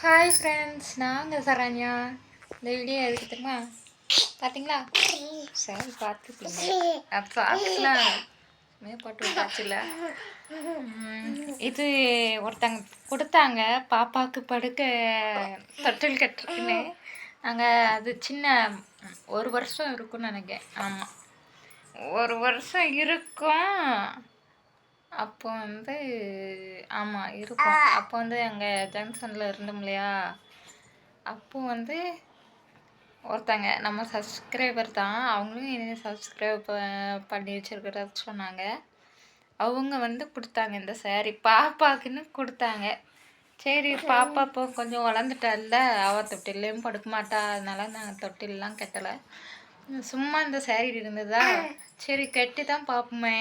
Hi friends நாங்கள் சரண்யா. இந்த video எதுக்கு தெரியுமா? பார்த்தீங்களா சரி பார்த்துப்பீங்க பார்த்துக்கலாம் பார்த்துலாம் போட்டு விட்டாச்சுல இது ஒருத்தங்க கொடுத்தாங்க. பாப்பாவுக்கு படுக்க தொட்டில் கட்டுறதுன்னு நாங்கள் அது சின்ன ஒரு வருஷம் இருக்கும்னு நினைக்கிறேன். ஆமாம் ஒரு வருஷம் இருக்கும். அப்போ வந்து ஆமாம் இருக்கும். அப்போ வந்து அங்கே ஜங்ஷனில் இருந்தோம் இல்லையா? அப்போ வந்து ஒருத்தங்க நம்ம சப்ஸ்கிரைபர் தான். அவங்களும் என்ன சப்ஸ்கிரைப் பண்ணி வச்சுருக்கிறத சொன்னாங்க. அவங்க வந்து கொடுத்தாங்க இந்த சேரீ பாப்பாக்குன்னு கொடுத்தாங்க. சரி பாப்பா இப்போ கொஞ்சம் வளர்ந்துட்டால அவள் தொட்டிலையும் படுக்க மாட்டா. அதனால நாங்கள் தொட்டிலெலாம் கட்டலை. சும்மா இந்த சேரீ இருந்ததா? சரி கட்டி தான் பார்ப்போமே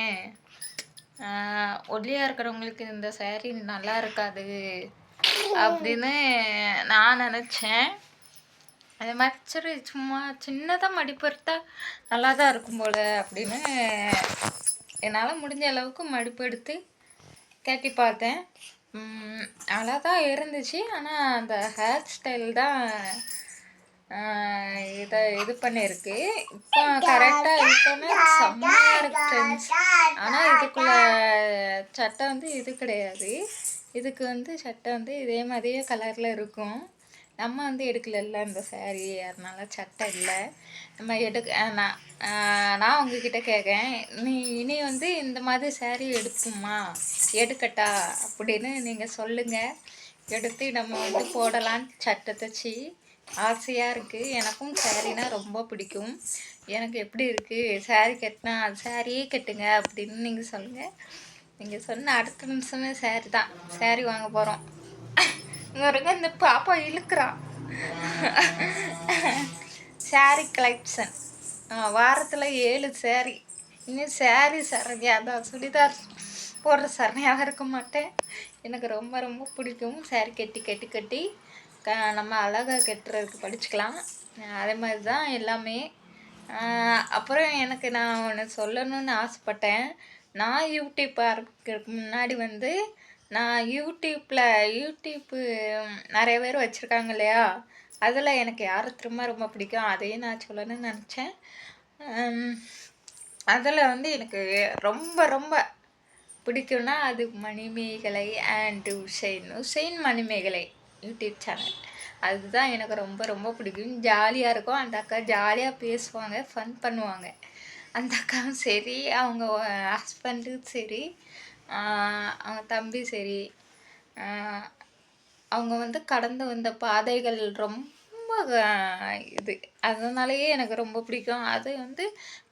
ஒல்லியாக இருக்கிறவங்களுக்கு இந்த சேரீ நல்லா இருக்காது அப்படின்னு நான் நினச்சேன். அது மாதிரி சரி சும்மா சின்னதாக மடிப்பு எடுத்தால் நல்லா தான் இருக்கும் போல் அப்படின்னு என்னால் முடிஞ்ச அளவுக்கு மடிப்பு எடுத்து கட்டி பார்த்தேன். நல்லா தான் இருந்துச்சு. ஆனால் அந்த ஹேர் ஸ்டைல் தான் இதை இது பண்ணியிருக்கு இப்போ கரெக்டாக இழுத்தோன்னே செம்மையாக இருக்கு ஃப்ரெண்ட்ஸ் ஆனால் இதுக்குள்ள சட்டை வந்து இது கிடையாது. இதுக்கு வந்து சட்டை வந்து இதே மாதிரியே கலரில் இருக்கும். நம்ம வந்து எடுக்கலல்ல இந்த சேரீ அதனால சட்டை இல்லை. நம்ம எடுக்க நான் நான் உங்ககிட்ட கேட்கேன் நீ இனி வந்து இந்த மாதிரி சேரீ எடுக்குமா? எடுக்கட்டா? அப்படின்னு நீங்கள் சொல்லுங்கள் எடுத்து நம்ம வந்து போடலான்னு சட்டை தைச்சி. ஆசையாக இருக்குது எனக்கும் சேரீனா ரொம்ப பிடிக்கும். எனக்கு எப்படி இருக்குது சேரீ கட்டினா அது சேரீயே கட்டுங்க அப்படின்னு நீங்கள் சொல்லுங்கள் நீங்கள் சொன்ன அடுத்த நிமிஷமே சேரீ தான். சேரீ வாங்க போகிறோம் இங்கே இந்த பாப்பா இழுக்கிறான் சேரீ கலெக்ஷன். வாரத்தில் ஏழு சேரீ. இன்னும் சேரீ சரணியாக தான். சுடிதார் போடுற சரணியாக இருக்க மாட்டேன். எனக்கு ரொம்ப ரொம்ப பிடிக்கும். சேரீ கட்டி கட்டி கட்டி. க நம்ம அழகாக கட்டுறதுக்கு படிச்சுக்கலாம். அதே மாதிரி தான் எல்லாமே அப்புறம் எனக்கு நான் ஒன்று சொல்லணும்னு ஆசைப்பட்டேன். நான் யூடியூப் ஆரம்பிக்கிறதுக்கு முன்னாடி வந்து நான் யூடியூப்பில் யூடியூப்பு நிறைய பேர் வச்சுருக்காங்க இல்லையா? அதில் எனக்கு யாரை திரும்ப ரொம்ப பிடிக்கும்? அதையும் நான் சொல்லணும்னு நினச்சேன். அதில் வந்து எனக்கு ரொம்ப ரொம்ப பிடிக்கும்னா அது Manimegalai and Hussain Hussain Manimegalai. YouTube channel. அதுதான் எனக்கு ரொம்ப ரொம்ப பிடிக்கும். ஜாலியாக இருக்கும். அந்த அக்கா ஜாலியாக பேசுவாங்க ஃபன் பண்ணுவாங்க. அந்த அக்காவும் சரி அவங்க ஹஸ்பண்டும் சரி அவங்க தம்பி சரி அவங்க வந்து கடந்து வந்த பாதைகள் ரொம்ப இது. அதனாலேயே எனக்கு ரொம்ப பிடிக்கும். அது வந்து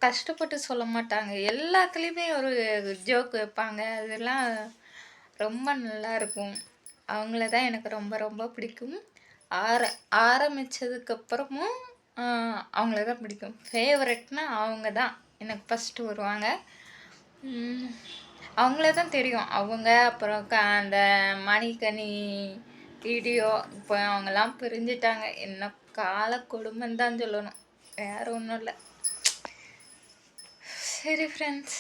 கஷ்டப்பட்டு சொல்ல மாட்டாங்க. எல்லாத்துலேயுமே ஒரு ஜோக் வைப்பாங்க. அதெல்லாம் ரொம்ப நல்லா இருக்கும். அவங்கள தான் எனக்கு ரொம்ப ரொம்ப பிடிக்கும். ஆர ஆரம்பித்ததுக்கப்புறமும் அவங்கள தான் பிடிக்கும். ஃபேவரெட்னா அவங்க தான். எனக்கு ஃபஸ்ட்டு வருவாங்க. அவங்கள தான் தெரியும். அவங்க அப்புறம் க அந்த மணிக்கணி வீடியோ இப்போ அவங்கெல்லாம் பிரிஞ்சிட்டாங்க. என்ன கால கொடுமைன்னு தான் சொல்லணும். வேறு ஒன்றும் இல்லை. சரி ஃப்ரெண்ட்ஸ்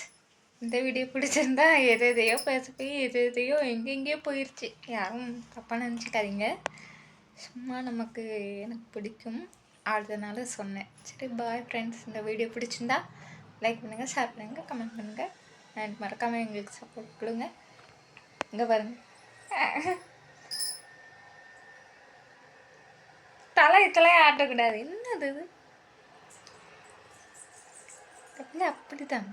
இந்த வீடியோ பிடிச்சிருந்தா எது எதையோ பேச போய் எது எதையோ எங்கெங்கேயோ போயிடுச்சு யாரும் தப்பாக நினச்சிக்காதீங்க. சும்மா நமக்கு எனக்கு பிடிக்கும் அதனால சொன்னேன். சரி பாய் ஃப்ரெண்ட்ஸ் இந்த வீடியோ பிடிச்சிருந்தா லைக் பண்ணுங்கள் ஷேர் பண்ணுங்கள் கமெண்ட் பண்ணுங்கள் அண்ட் மறக்காமல் எங்களுக்கு சப்போர்ட் கொடுங்க. இங்கே பாருங்கள் தலை தலையை ஆட்டக்கூடாது. என்னது இது? அப்படி தான்